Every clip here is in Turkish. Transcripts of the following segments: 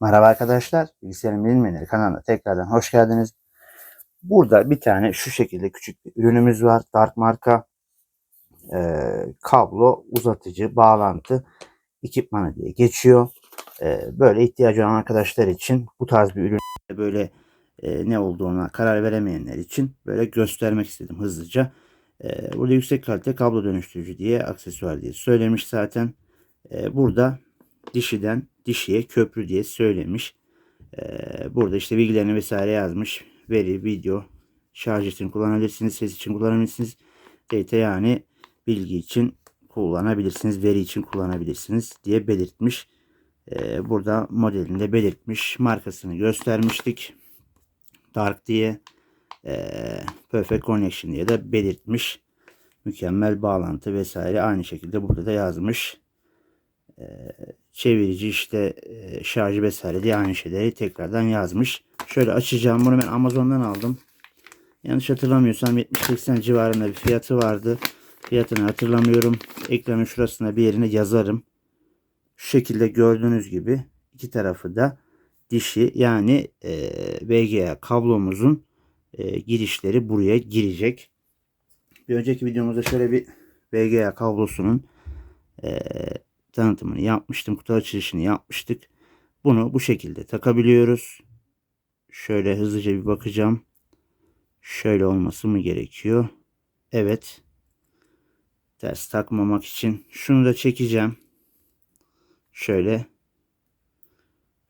Merhaba arkadaşlar, Bilgisayarın Bilinmeyenleri kanalına tekrardan hoş geldiniz. Burada bir tane şu şekilde küçük bir ürünümüz var. Dark marka Ee, kablo, uzatıcı, bağlantı ekipmanı diye geçiyor. Ee, böyle ihtiyacı olan arkadaşlar için bu tarz bir ürün böyle e, ne olduğuna karar veremeyenler için böyle göstermek istedim hızlıca. Ee, burada yüksek kalite kablo dönüştürücü diye aksesuar diye söylemiş zaten. Ee, burada dişiden dişiye köprü diye söylemiş. Ee, burada işte bilgilerini vesaire yazmış. Veri, video, şarj için kullanabilirsiniz, ses için kullanabilirsiniz. Data yani bilgi için kullanabilirsiniz, veri için kullanabilirsiniz diye belirtmiş. Ee, burada modelinde belirtmiş. Markasını göstermiştik. Dark diye ee, Perfect Connection diye de belirtmiş. Mükemmel bağlantı vesaire aynı şekilde burada da yazmış çevirici işte e, şarjı vesaire diye aynı şeyleri tekrardan yazmış. Şöyle açacağım bunu ben Amazon'dan aldım. Yanlış hatırlamıyorsam 70-80 civarında bir fiyatı vardı. Fiyatını hatırlamıyorum. Ekranın şurasına bir yerine yazarım. Şu şekilde gördüğünüz gibi iki tarafı da dişi yani e, VGA kablomuzun e, girişleri buraya girecek. Bir önceki videomuzda şöyle bir VGA kablosunun tanıtımını yapmıştım. Kutu açılışını yapmıştık. Bunu bu şekilde takabiliyoruz. Şöyle hızlıca bir bakacağım. Şöyle olması mı gerekiyor? Evet. Ters takmamak için şunu da çekeceğim. Şöyle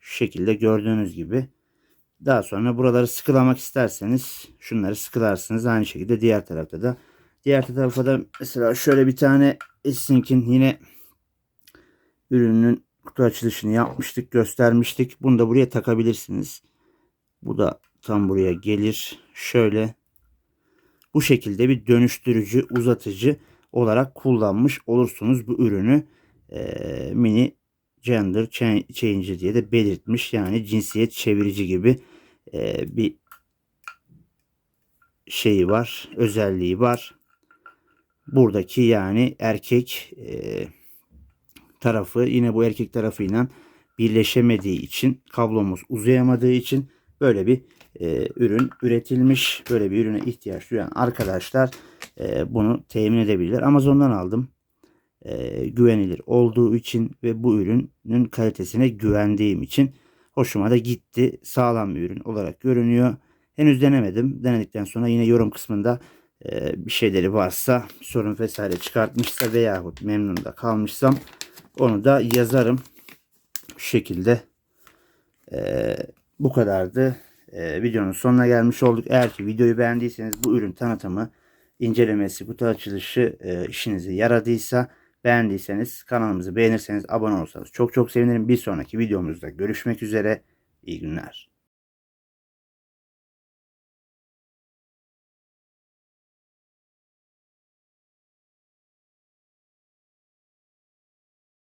şu şekilde gördüğünüz gibi. Daha sonra buraları sıkılamak isterseniz şunları sıkılarsınız. Aynı şekilde diğer tarafta da. Diğer tarafa da mesela şöyle bir tane Essing'in yine ürünün kutu açılışını yapmıştık, göstermiştik. Bunu da buraya takabilirsiniz. Bu da tam buraya gelir. Şöyle bu şekilde bir dönüştürücü, uzatıcı olarak kullanmış olursunuz bu ürünü. Ee, mini gender changer diye de belirtmiş. Yani cinsiyet çevirici gibi e, bir şeyi var, özelliği var. Buradaki yani erkek e, tarafı yine bu erkek tarafıyla birleşemediği için kablomuz uzayamadığı için böyle bir e, ürün üretilmiş. Böyle bir ürüne ihtiyaç duyan arkadaşlar e, bunu temin edebilirler. Amazon'dan aldım. E, güvenilir olduğu için ve bu ürünün kalitesine güvendiğim için hoşuma da gitti. Sağlam bir ürün olarak görünüyor. Henüz denemedim. Denedikten sonra yine yorum kısmında e, bir şeyleri varsa sorun vesaire çıkartmışsa veyahut memnun da kalmışsam onu da yazarım. Şu şekilde e, bu kadardı. E, videonun sonuna gelmiş olduk. Eğer ki videoyu beğendiyseniz bu ürün tanıtımı, incelemesi, kutu açılışı e, işinize yaradıysa beğendiyseniz kanalımızı beğenirseniz abone olursanız çok çok sevinirim. Bir sonraki videomuzda görüşmek üzere. İyi günler.